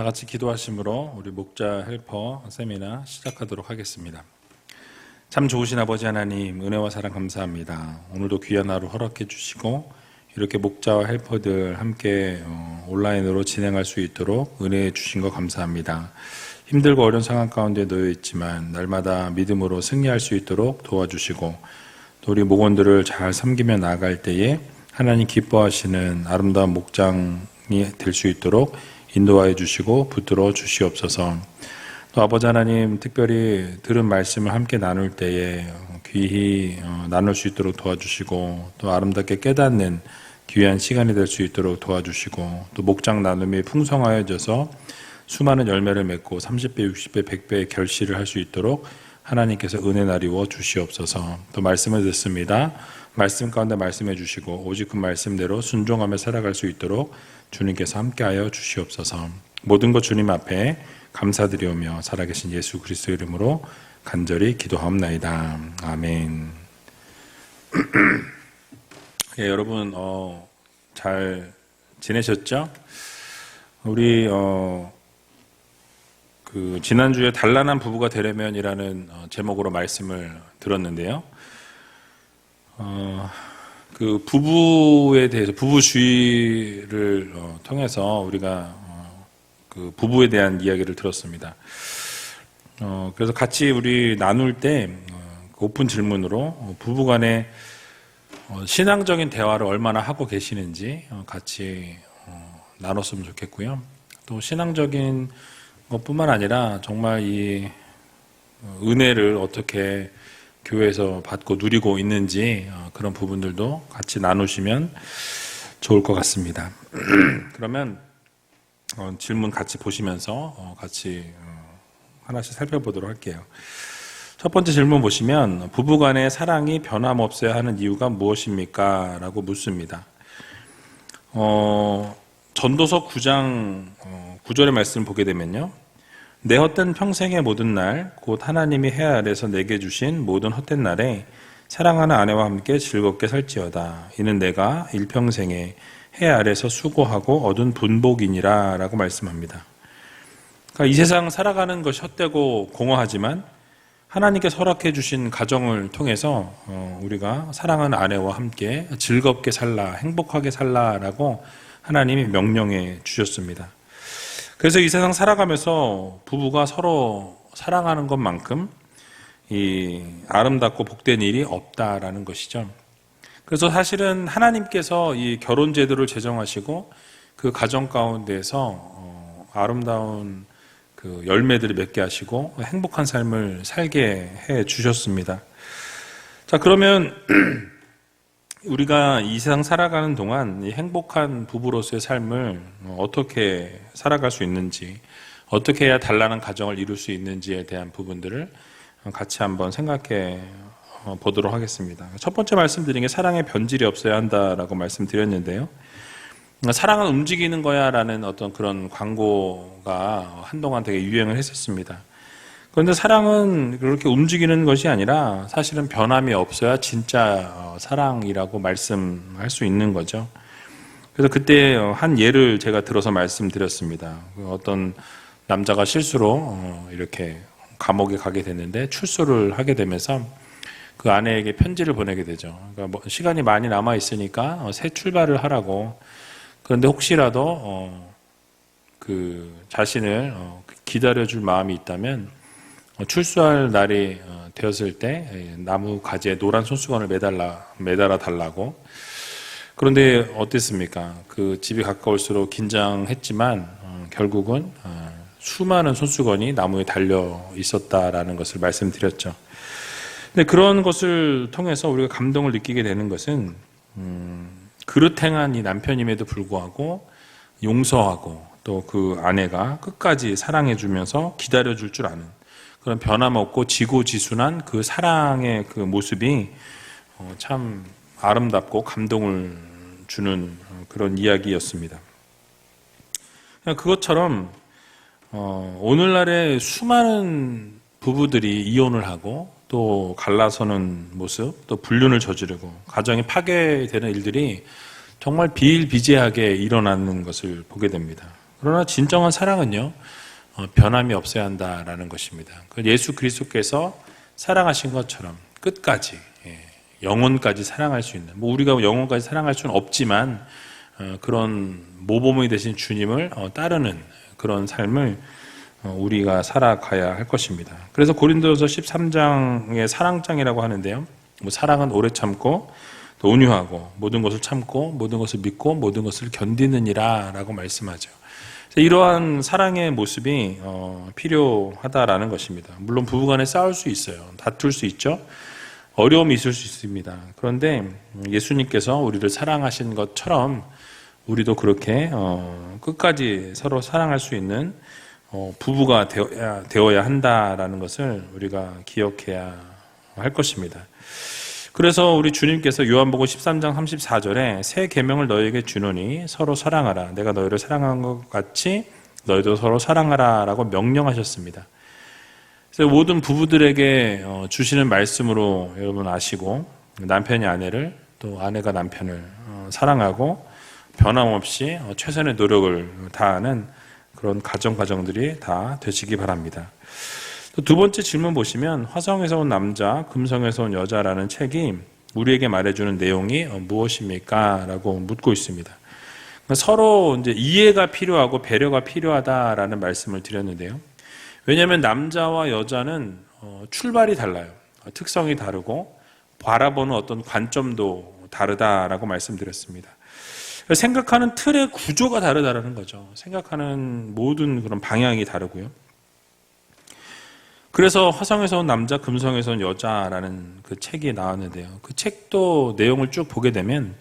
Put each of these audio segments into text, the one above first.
다 같이 기도하심으로 우리 목자 헬퍼 세미나 시작하도록 하겠습니다. 참 좋으신 아버지 하나님 은혜와 사랑 감사합니다. 오늘도 귀한 하루 허락해 주시고 이렇게 목자와 헬퍼들 함께 어, 온라인으로 진행할 수 있도록 은혜 주신 거 감사합니다. 힘들고 어려운 상황 가운데 놓여 있지만 날마다 믿음으로 승리할 수 있도록 도와주시고 또 우리 목원들을 잘 섬기며 나아갈 때에 하나님 기뻐하시는 아름다운 목장이 될 수 있도록 인도하여 주시고 붙들어 주시옵소서. 또 아버지 하나님 특별히 들은 말씀을 함께 나눌 때에 귀히 어, 나눌 수 있도록 도와주시고 또 아름답게 깨닫는 귀한 시간이 될 수 있도록 도와주시고 또 목장 나눔이 풍성하여져서 수많은 열매를 맺고 30배, 60배, 100배의 결실을 할 수 있도록 하나님께서 은혜 나리워 주시옵소서. 또 말씀을 듣습니다. 말씀 가운데 말씀해 주시고 오직 그 말씀대로 순종하며 살아갈 수 있도록 주님께서 함께하여 주시옵소서. 모든 것 주님 앞에 감사드리오며 살아계신 예수 그리스도 이름으로 간절히 기도하옵나이다. 아멘. 예, 여러분 어, 잘 지내셨죠? 우리 어, 그 지난주에 단란한 부부가 되려면이라는 어, 제목으로 말씀을 들었는데요. 어, 그 부부에 대해서 부부주의를 어, 통해서 우리가 어, 그 부부에 대한 이야기를 들었습니다. 어, 그래서 같이 우리 나눌 때 어, 그 오픈 질문으로 어, 부부간에 어, 신앙적인 대화를 얼마나 하고 계시는지 어, 같이 어, 나눴으면 좋겠고요. 또 신앙적인 것뿐만 아니라 정말 이 어, 은혜를 어떻게 교회에서 받고 누리고 있는지 어, 그런 부분들도 같이 나누시면 좋을 것 같습니다. 그러면 어, 질문 같이 보시면서 어, 같이 어, 하나씩 살펴보도록 할게요. 첫 번째 질문 보시면 부부간의 사랑이 변함없어야 하는 이유가 무엇입니까? 라고 묻습니다. 어, 전도서 9장 어, 9절의 말씀을 보게 되면요. 내 헛된 평생의 모든 날, 곧 하나님이 해 아래서 내게 주신 모든 헛된 날에 사랑하는 아내와 함께 즐겁게 살지어다. 이는 내가 일평생에 해 아래서 수고하고 얻은 분복이니라 라고 말씀합니다. 그러니까 이 세상 살아가는 것이 헛되고 공허하지만 하나님께 허락해 주신 가정을 통해서 어, 우리가 사랑하는 아내와 함께 즐겁게 살라, 행복하게 살라라고 하나님이 명령해 주셨습니다. 그래서 이 세상 살아가면서 부부가 서로 사랑하는 것만큼 이 아름답고 복된 일이 없다라는 것이죠. 그래서 사실은 하나님께서 이 결혼 제도를 제정하시고 그 가정 가운데서 어, 아름다운 그 열매들을 맺게 하시고 행복한 삶을 살게 해 주셨습니다. 자, 그러면 우리가 이 세상 살아가는 동안 이 행복한 부부로서의 삶을 어떻게 살아갈 수 있는지, 어떻게 해야 단란한 가정을 이룰 수 있는지에 대한 부분들을 같이 한번 생각해 보도록 하겠습니다. 첫 번째 말씀드린 게 사랑의 변질이 없어야 한다라고 말씀드렸는데요. 사랑은 움직이는 거야 라는 어떤 그런 광고가 한동안 되게 유행을 했었습니다. 그런데 사랑은 그렇게 움직이는 것이 아니라 사실은 변함이 없어야 진짜 어, 사랑이라고 말씀할 수 있는 거죠. 그래서 그때 한 예를 제가 들어서 말씀드렸습니다. 그 어떤 남자가 실수로 어, 이렇게 감옥에 가게 됐는데 출소를 하게 되면서 그 아내에게 편지를 보내게 되죠. 그러니까 뭐 시간이 많이 남아 있으니까 어, 새 출발을 하라고. 그런데 혹시라도 그 자신을 기다려줄 마음이 있다면 출소할 날이 되었을 때 나무 가지에 노란 손수건을 매달라 매달아 달라고. 그런데 어땠습니까? 그 집이 가까울수록 긴장했지만 결국은 수많은 손수건이 나무에 달려 있었다라는 것을 말씀드렸죠. 근데 그런 것을 통해서 우리가 감동을 느끼게 되는 것은 음, 그릇행한 이 남편임에도 불구하고 용서하고 또 그 아내가 끝까지 사랑해주면서 기다려줄 줄 아는 그런 변함없고 지고지순한 그 사랑의 그 모습이 어, 참 아름답고 감동을 주는 그런 이야기였습니다. 그것처럼 어, 오늘날의 수많은 부부들이 이혼을 하고 또 갈라서는 모습, 또 불륜을 저지르고 가정이 파괴되는 일들이 정말 비일비재하게 일어나는 것을 보게 됩니다. 그러나 진정한 사랑은요, 어, 변함이 없어야 한다라는 것입니다. 그 예수 그리스도께서 사랑하신 것처럼 끝까지 예, 영혼까지 사랑할 수 있는 뭐 우리가 영혼까지 사랑할 수는 없지만 어, 그런 모범이 되신 주님을 어, 따르는 그런 삶을 어, 우리가 살아가야 할 것입니다. 그래서 고린도서 13장의 사랑장이라고 하는데요. 뭐 사랑은 오래 참고 또 온유하고 모든 것을 참고 모든 것을 믿고 모든 것을 견디느니라라고 말씀하죠. 이러한 사랑의 모습이 어, 필요하다라는 것입니다. 물론 부부간에 싸울 수 있어요. 다툴 수 있죠. 어려움이 있을 수 있습니다. 그런데 예수님께서 우리를 사랑하신 것처럼 우리도 그렇게 어, 끝까지 서로 사랑할 수 있는 어, 부부가 되어야, 되어야 한다라는 것을 우리가 기억해야 할 것입니다. 그래서 우리 주님께서 요한복음 13장 34절에 새 계명을 너희에게 주노니 서로 사랑하라. 내가 너희를 사랑한 것 같이 너희도 서로 사랑하라라고 명령하셨습니다. 그래서 모든 부부들에게 어, 주시는 말씀으로 여러분 아시고 남편이 아내를 또 아내가 남편을 어, 사랑하고 변함없이 어, 최선의 노력을 다하는 그런 가정 가정들이 다 되시기 바랍니다. 두 번째 질문 보시면 화성에서 온 남자, 금성에서 온 여자라는 책이 우리에게 말해주는 내용이 무엇입니까? 라고 묻고 있습니다. 그러니까 서로 이제 이해가 필요하고 배려가 필요하다라는 말씀을 드렸는데요. 왜냐하면 남자와 여자는 어, 출발이 달라요. 특성이 다르고 바라보는 어떤 관점도 다르다라고 말씀드렸습니다. 생각하는 틀의 구조가 다르다라는 거죠. 생각하는 모든 그런 방향이 다르고요. 그래서 화성에서 온 남자, 금성에서 온 여자라는 그 책이 나왔는데요. 그 책도 내용을 쭉 보게 되면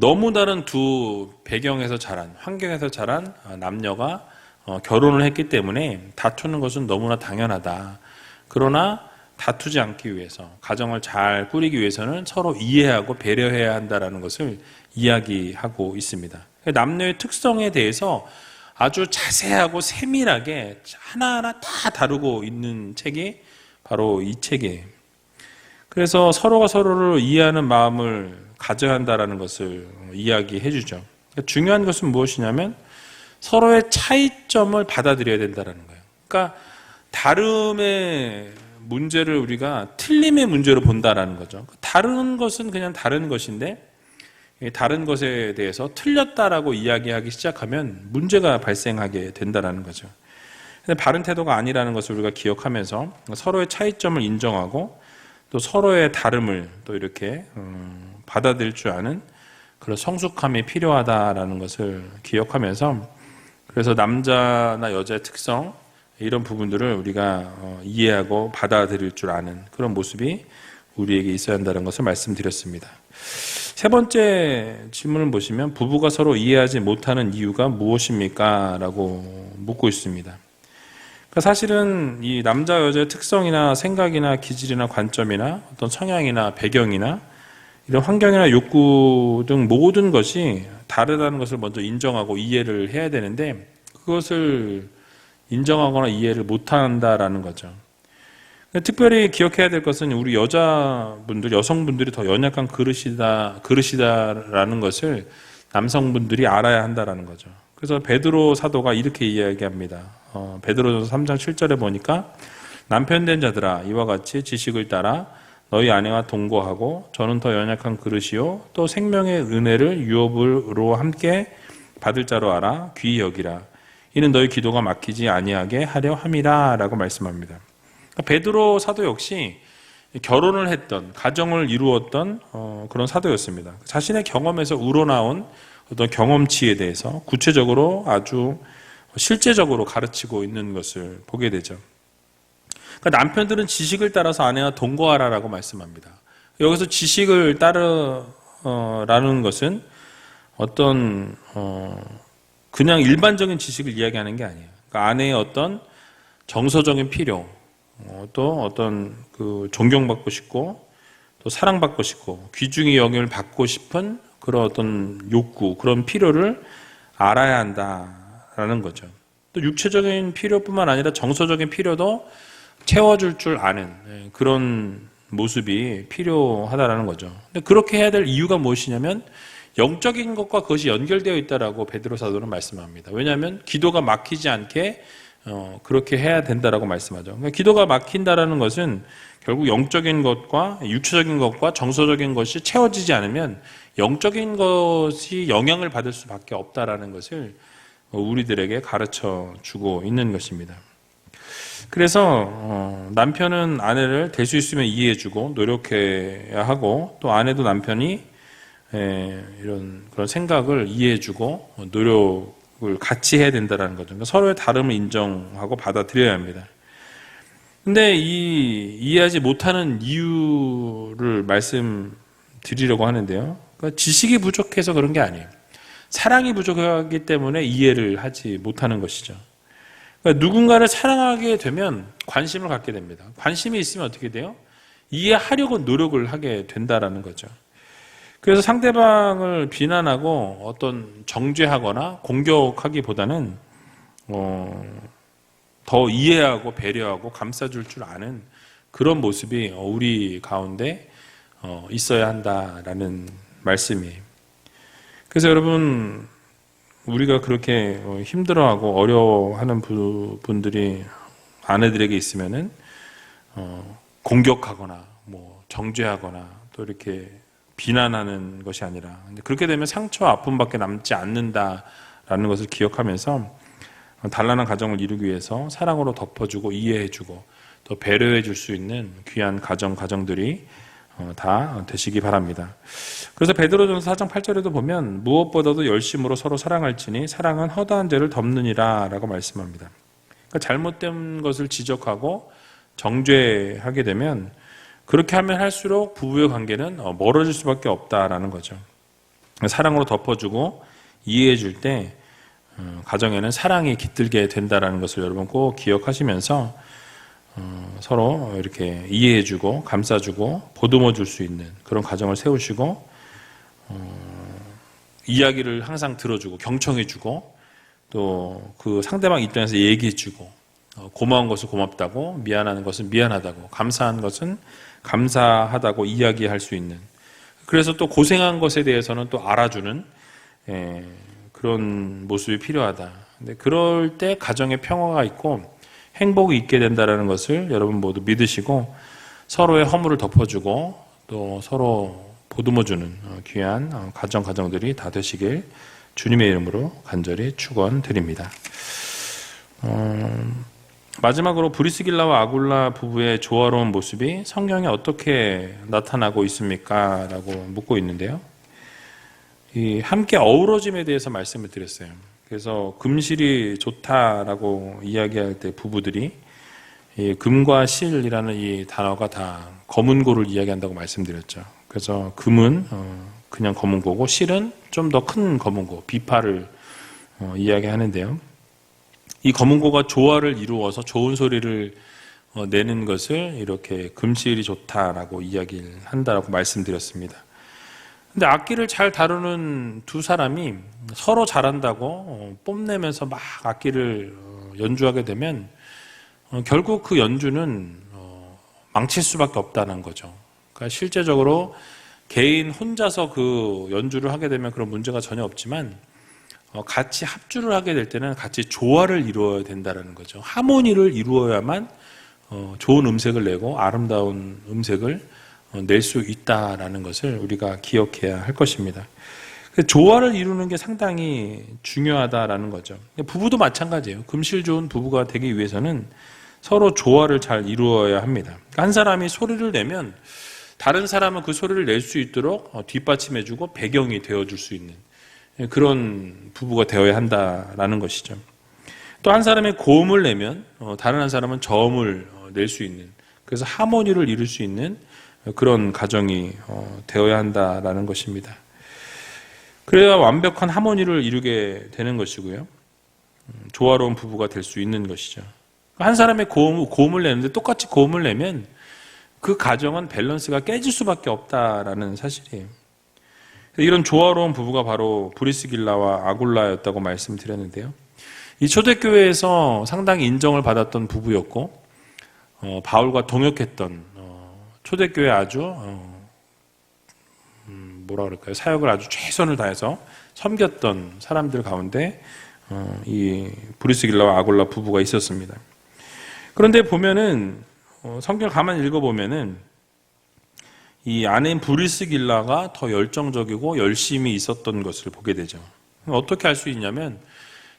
너무 다른 두 배경에서 자란, 환경에서 자란 남녀가 어, 결혼을 했기 때문에 다투는 것은 너무나 당연하다. 그러나 다투지 않기 위해서, 가정을 잘 꾸리기 위해서는 서로 이해하고 배려해야 한다는 것을 이야기하고 있습니다. 남녀의 특성에 대해서 아주 자세하고 세밀하게 하나하나 다 다루고 있는 책이 바로 이 책이에요. 그래서 서로가 서로를 이해하는 마음을 가져야 한다는 것을 이야기해 주죠. 그러니까 중요한 것은 무엇이냐면 서로의 차이점을 받아들여야 된다는 거예요. 그러니까 다름의 문제를 우리가 틀림의 문제로 본다라는 거죠. 다른 것은 그냥 다른 것인데 다른 것에 대해서 틀렸다라고 이야기하기 시작하면 문제가 발생하게 된다는 거죠. 근데 바른 태도가 아니라는 것을 우리가 기억하면서 서로의 차이점을 인정하고 또 서로의 다름을 또 이렇게 음, 받아들일 줄 아는 그런 성숙함이 필요하다라는 것을 기억하면서 그래서 남자나 여자의 특성 이런 부분들을 우리가 어, 이해하고 받아들일 줄 아는 그런 모습이 우리에게 있어야 한다는 것을 말씀드렸습니다. 세 번째 질문을 보시면 부부가 서로 이해하지 못하는 이유가 무엇입니까? 라고 묻고 있습니다. 그러니까 사실은 이 남자 여자의 특성이나 생각이나 기질이나 관점이나 어떤 성향이나 배경이나 이런 환경이나 욕구 등 모든 것이 다르다는 것을 먼저 인정하고 이해를 해야 되는데 그것을 인정하거나 이해를 못한다라는 거죠. 특별히 기억해야 될 것은 우리 여자분들, 여성분들이 더 연약한 그릇이다, 그릇이다라는 것을 남성분들이 알아야 한다라는 거죠. 그래서 베드로 사도가 이렇게 이야기합니다. 어, 베드로전서 3장 7절에 보니까 남편 된 자들아 이와 같이 지식을 따라 너희 아내와 동거하고 저는 더 연약한 그릇이요 또 생명의 은혜를 유업으로 함께 받을 자로 알아 귀히 여기라 이는 너희 기도가 막히지 아니하게 하려 함이라라고 말씀합니다. 그러니까 베드로 사도 역시 결혼을 했던 가정을 이루었던 어, 그런 사도였습니다. 자신의 경험에서 우러나온 어떤 경험치에 대해서 구체적으로 아주 실제적으로 가르치고 있는 것을 보게 되죠. 그러니까 남편들은 지식을 따라서 아내와 동거하라라고 말씀합니다. 여기서 지식을 따르라는 것은 어떤 어, 그냥 일반적인 지식을 이야기하는 게 아니에요. 그러니까 아내의 어떤 정서적인 필요, 어, 또 어떤 그 존경받고 싶고 또 사랑받고 싶고 귀중히 여김을 받고 싶은 그런 어떤 욕구, 그런 필요를 알아야 한다라는 거죠. 또 육체적인 필요뿐만 아니라 정서적인 필요도 채워줄 줄 아는 예, 그런 모습이 필요하다라는 거죠. 근데 그렇게 해야 될 이유가 무엇이냐면 영적인 것과 그것이 연결되어 있다라고 베드로 사도는 말씀합니다. 왜냐하면 기도가 막히지 않게 어, 그렇게 해야 된다라고 말씀하죠. 그러니까 기도가 막힌다라는 것은 결국 영적인 것과 육체적인 것과 정서적인 것이 채워지지 않으면 영적인 것이 영향을 받을 수밖에 없다라는 것을 우리들에게 가르쳐 주고 있는 것입니다. 그래서 어, 남편은 아내를 될 수 있으면 이해해주고 노력해야 하고 또 아내도 남편이 에, 이런 그런 생각을 이해해주고 노력 을 같이 해야 된다는 거죠. 그러니까 서로의 다름을 인정하고 받아들여야 합니다. 근데 이 이해하지 못하는 이유를 말씀드리려고 하는데요. 그러니까 지식이 부족해서 그런 게 아니에요. 사랑이 부족하기 때문에 이해를 하지 못하는 것이죠. 그러니까 누군가를 사랑하게 되면 관심을 갖게 됩니다. 관심이 있으면 어떻게 돼요? 이해하려고 노력을 하게 된다라는 거죠. 그래서 상대방을 비난하고 어떤 정죄하거나 공격하기보다는 어, 더 이해하고 배려하고 감싸줄 줄 아는 그런 모습이 우리 가운데 어, 있어야 한다라는 말씀이에요. 그래서 여러분 우리가 그렇게 어, 힘들어하고 어려워하는 분들이 아내들에게 있으면은 어, 공격하거나 뭐 정죄하거나 또 이렇게 비난하는 것이 아니라 그렇게 되면 상처와 아픔밖에 남지 않는다라는 것을 기억하면서 단란한 가정을 이루기 위해서 사랑으로 덮어주고 이해해주고 또 배려해줄 수 있는 귀한 가정 가정들이 어, 다 되시기 바랍니다. 그래서 베드로전서 4장 8절에도 보면 무엇보다도 열심으로 서로 사랑할지니 사랑은 허다한 죄를 덮느니라라고 말씀합니다. 그러니까 잘못된 것을 지적하고 정죄하게 되면 그렇게 하면 할수록 부부의 관계는 어, 멀어질 수밖에 없다라는 거죠. 사랑으로 덮어주고 이해해 줄 때 어, 가정에는 사랑이 깃들게 된다라는 것을 여러분 꼭 기억하시면서 어, 서로 이렇게 이해해 주고 감싸주고 보듬어 줄 수 있는 그런 가정을 세우시고 이야기를 항상 들어주고 경청해 주고 또 그 상대방 입장에서 얘기해 주고 고마운 것은 고맙다고 미안한 것은 미안하다고 감사한 것은 감사하다고 이야기할 수 있는 그래서 또 고생한 것에 대해서는 또 알아주는 예, 그런 모습이 필요하다. 근데 그럴 때 가정의 평화가 있고 행복이 있게 된다는 것을 여러분 모두 믿으시고 서로의 허물을 덮어주고 또 서로 보듬어주는 어, 귀한 어, 가정 가정들이 다 되시길 주님의 이름으로 간절히 축원드립니다. 어, 마지막으로 브리스길라와 아굴라 부부의 조화로운 모습이 성경에 어떻게 나타나고 있습니까? 라고 묻고 있는데요. 이 함께 어우러짐에 대해서 말씀을 드렸어요. 그래서 금실이 좋다라고 이야기할 때 부부들이 이 금과 실이라는 이 단어가 다 검은 고를 이야기한다고 말씀드렸죠. 그래서 금은 어, 그냥 검은 고고 실은 좀 더 큰 검은 고, 비파를 어, 이야기하는데요. 이 검은고가 조화를 이루어서 좋은 소리를 어, 내는 것을 이렇게 금실이 좋다라고 이야기를 한다라고 말씀드렸습니다. 근데 악기를 잘 다루는 두 사람이 서로 잘한다고 어, 뽐내면서 막 악기를 어, 연주하게 되면 결국 그 연주는 망칠 수밖에 없다는 거죠. 그러니까 실제적으로 개인 혼자서 그 연주를 하게 되면 그런 문제가 전혀 없지만 어, 같이 합주를 하게 될 때는 같이 조화를 이루어야 된다는 거죠. 하모니를 이루어야만 어, 좋은 음색을 내고 아름다운 음색을 어, 낼수 있다라는 것을 우리가 기억해야 할 것입니다. 그 조화를 이루는 게 상당히 중요하다라는 거죠. 부부도 마찬가지예요. 금실 좋은 부부가 되기 위해서는 서로 조화를 잘 이루어야 합니다. 한 사람이 소리를 내면 다른 사람은 그 소리를 낼 수 있도록 뒷받침해주고 배경이 되어줄 수 있는 그런 부부가 되어야 한다라는 것이죠. 또 한 사람의 고음을 내면 어, 다른 한 사람은 저음을 어, 낼수 있는 그래서 하모니를 이룰 수 있는 그런 가정이 어, 되어야 한다라는 것입니다. 그래야 완벽한 하모니를 이루게 되는 것이고요. 음, 조화로운 부부가 될 수 있는 것이죠. 한 사람의 고음, 고음을 내는데 똑같이 고음을 내면 그 가정은 밸런스가 깨질 수밖에 없다라는 사실이에요. 이런 조화로운 부부가 바로 브리스길라와 아굴라였다고 말씀드렸는데요. 이 초대교회에서 상당히 인정을 받았던 부부였고 어, 바울과 동역했던 어, 초대교회 아주 어, 음, 뭐라 그럴까요? 사역을 아주 최선을 다해서 섬겼던 사람들 가운데 어, 이 브리스길라와 아골라 부부가 있었습니다. 그런데 보면은 어, 성경 가만 읽어 보면은 이 아내인 브리스길라가 더 열정적이고 열심히 있었던 것을 보게 되죠. 어떻게 알 수 있냐면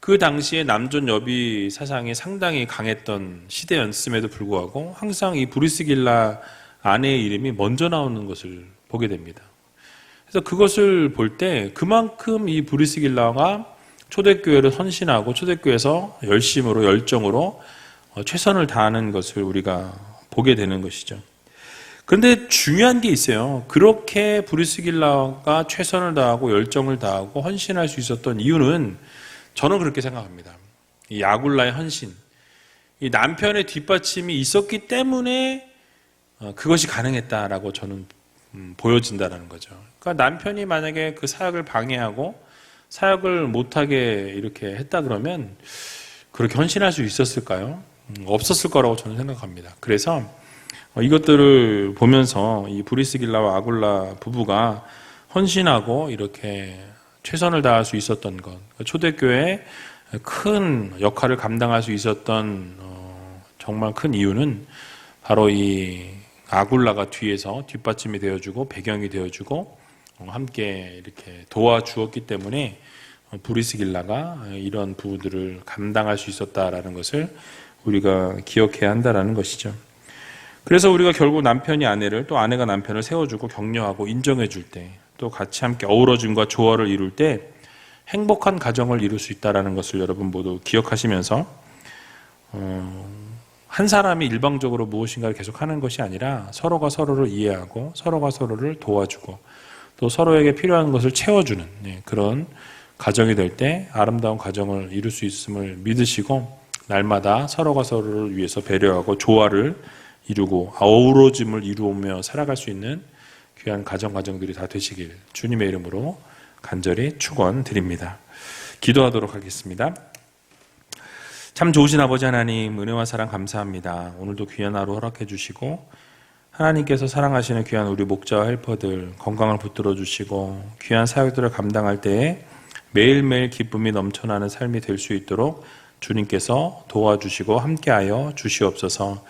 그 당시에 남존 여비 사상이 상당히 강했던 시대였음에도 불구하고 항상 이 브리스길라 아내의 이름이 먼저 나오는 것을 보게 됩니다. 그래서 그것을 볼 때 그만큼 이 브리스길라가 초대교회를 헌신하고 초대교회에서 열심으로 열정으로 어, 최선을 다하는 것을 우리가 보게 되는 것이죠. 그런데 중요한 게 있어요. 그렇게 브리스길라가 최선을 다하고 열정을 다하고 헌신할 수 있었던 이유는 저는 그렇게 생각합니다. 이 야굴라의 헌신, 이 남편의 뒷받침이 있었기 때문에 어, 그것이 가능했다라고 저는 음, 보여진다라는 거죠. 그러니까 남편이 만약에 그 사역을 방해하고 사역을 못하게 이렇게 했다 그러면 그렇게 헌신할 수 있었을까요? 음, 없었을 거라고 저는 생각합니다. 그래서 어, 이것들을 보면서 이 브리스길라와 아굴라 부부가 헌신하고 이렇게 최선을 다할 수 있었던 것, 그러니까 초대교회에 큰 역할을 감당할 수 있었던 어, 정말 큰 이유는 바로 이 아굴라가 뒤에서 뒷받침이 되어주고 배경이 되어주고 어, 함께 이렇게 도와주었기 때문에 어, 브리스길라가 이런 부분들을 감당할 수 있었다라는 것을 우리가 기억해야 한다라는 것이죠. 그래서 우리가 결국 남편이 아내를 또 아내가 남편을 세워주고 격려하고 인정해 줄 때, 또 같이 함께 어우러짐과 조화를 이룰 때 행복한 가정을 이룰 수 있다라는 것을 여러분 모두 기억하시면서 어, 한 사람이 일방적으로 무엇인가를 계속하는 것이 아니라 서로가 서로를 이해하고 서로가 서로를 도와주고 또 서로에게 필요한 것을 채워주는 네, 그런 가정이 될 때 아름다운 가정을 이룰 수 있음을 믿으시고 날마다 서로가 서로를 위해서 배려하고 조화를 이루고 어우러짐을 이루며 살아갈 수 있는 귀한 가정 가정들이 다 되시길 주님의 이름으로 간절히 축원드립니다. 기도하도록 하겠습니다. 참 좋으신 아버지 하나님 은혜와 사랑 감사합니다. 오늘도 귀한 하루 허락해 주시고 하나님께서 사랑하시는 귀한 우리 목자와 헬퍼들 건강을 붙들어 주시고 귀한 사역들을 감당할 때에 매일매일 기쁨이 넘쳐나는 삶이 될 수 있도록 주님께서 도와주시고 함께하여 주시옵소서.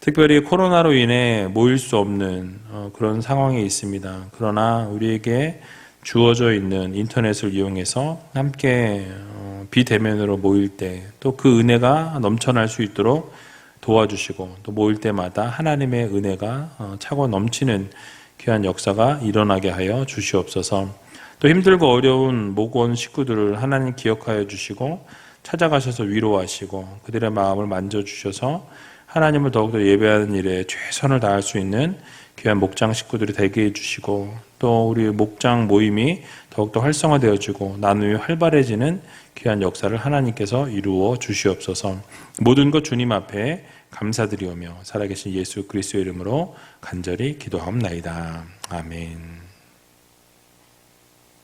특별히 코로나로 인해 모일 수 없는 어, 그런 상황에 있습니다. 그러나 우리에게 주어져 있는 인터넷을 이용해서 함께 어, 비대면으로 모일 때 또 그 은혜가 넘쳐날 수 있도록 도와주시고 또 모일 때마다 하나님의 은혜가 어, 차고 넘치는 귀한 역사가 일어나게 하여 주시옵소서. 또 힘들고 어려운 목원 식구들을 하나님 기억하여 주시고 찾아가셔서 위로하시고 그들의 마음을 만져 주셔서 하나님을 더욱더 예배하는 일에 최선을 다할 수 있는 귀한 목장 식구들이 되게 해주시고 또 우리 목장 모임이 더욱더 활성화되어지고 나눔이 활발해지는 귀한 역사를 하나님께서 이루어 주시옵소서 모든 것 주님 앞에 감사드리오며 살아계신 예수 그리스도의 이름으로 간절히 기도하옵나이다. 아멘.